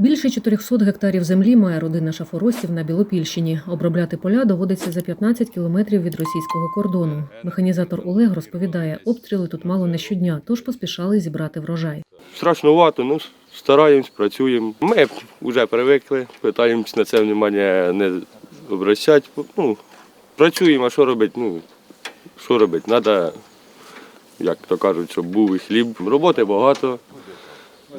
Більше 400 гектарів землі має родина шафоростів на Білопільщині. Обробляти поля доводиться за 15 кілометрів від російського кордону. Механізатор Олег розповідає, обстріли тут мало не щодня, тож поспішали зібрати врожай. Страшнувато, ну стараємось, працюємо. Ми вже привикли, питаємось на це внимання не обращати. Ну, працюємо, а що робити? Ну, що робити? Треба, як то кажуть, щоб був і хліб. Роботи багато,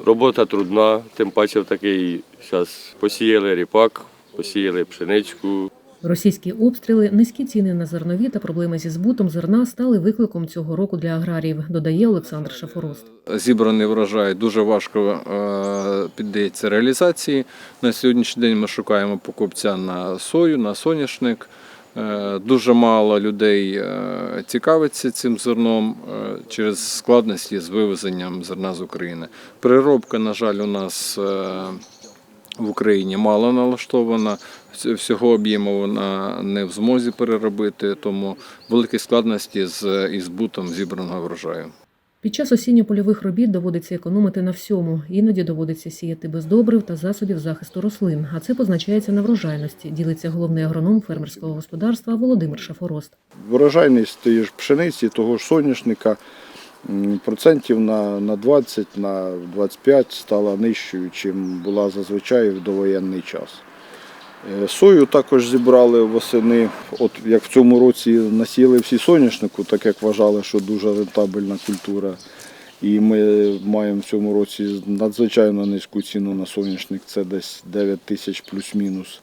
робота трудна, тим паче в такий час посіяли ріпак, посіяли пшеничку. Російські обстріли, низькі ціни на зернові та проблеми зі збутом зерна стали викликом цього року для аграріїв, додає Олександр Шафорост. Зібраний врожай дуже важко е, піддається реалізації. На сьогоднішній день ми шукаємо покупця на сою, на соняшник. Е, Дуже мало людей е, цікавиться цим зерном е, через складності з вивезенням зерна з України. Переробка, на жаль, у нас в Україні мало налаштована. Всього об'єму вона не в змозі переробити, тому великі складності з із збутом зібраного врожаю. Під час осінньо-польових робіт доводиться економити на всьому. Іноді доводиться сіяти без добрив та засобів захисту рослин. А це позначається на врожайності, ділиться головний агроном фермерського господарства Володимир Шафорост. Врожайність тієї ж пшениці, того ж соняшника процентів на, на 20, на 25 стала нижчою, чим була зазвичай в довоєнний час. Е, Сою також зібрали восени. От як в цьому році насіяли всі соняшнику, так як вважали, що дуже рентабельна культура. І ми маємо в цьому році надзвичайно низьку ціну на соняшник, це десь 9 тисяч плюс-мінус.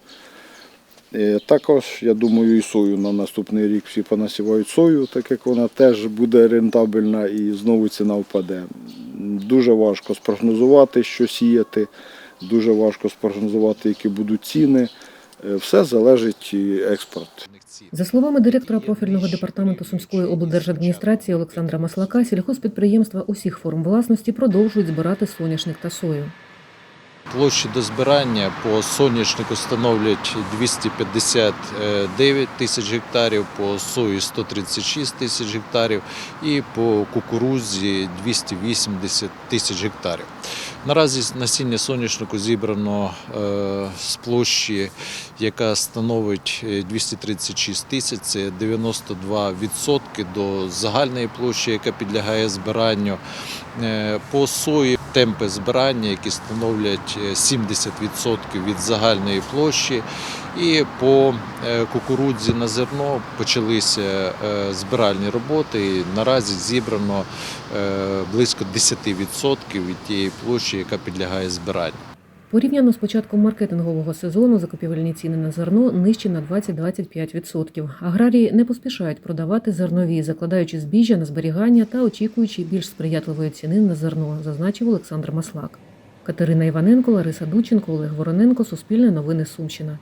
Е, Також, я думаю, і сою на наступний рік всі понасівають сою, так як вона теж буде рентабельна і знову ціна впаде. Дуже важко спрогнозувати, що сіяти, дуже важко спрогнозувати, які будуть ціни. Е, Все залежить і експорт. За словами директора профільного департаменту Сумської облдержадміністрації Олександра Маслака, сільхозпідприємства усіх форм власності продовжують збирати соняшник та сою. Площі до збирання по соняшнику становлять 259 тисяч гектарів, по сої 136 тисяч гектарів і по кукурудзі 280 тисяч гектарів. Наразі насіння соняшнику зібрано е, з площі, яка становить е, 236 тисяч, це 92% до загальної площі, яка підлягає збиранню. Е, По сої темпи збирання, які становлять е, 70% від загальної площі. І по е, кукурудзі на зерно почалися е, збиральні роботи. І наразі зібрано е, близько 10% від тієї площі, яка підлягає збиранню. Порівняно з початком маркетингового сезону закупівельні ціни на зерно нижчі на 20-25%. Аграрії не поспішають продавати зернові, закладаючи збіжжя на зберігання та очікуючи більш сприятливої ціни на зерно, зазначив Олександр Маслак. Катерина Іваненко, Лариса Дученко, Олег Вороненко, Суспільне новини Сумщина.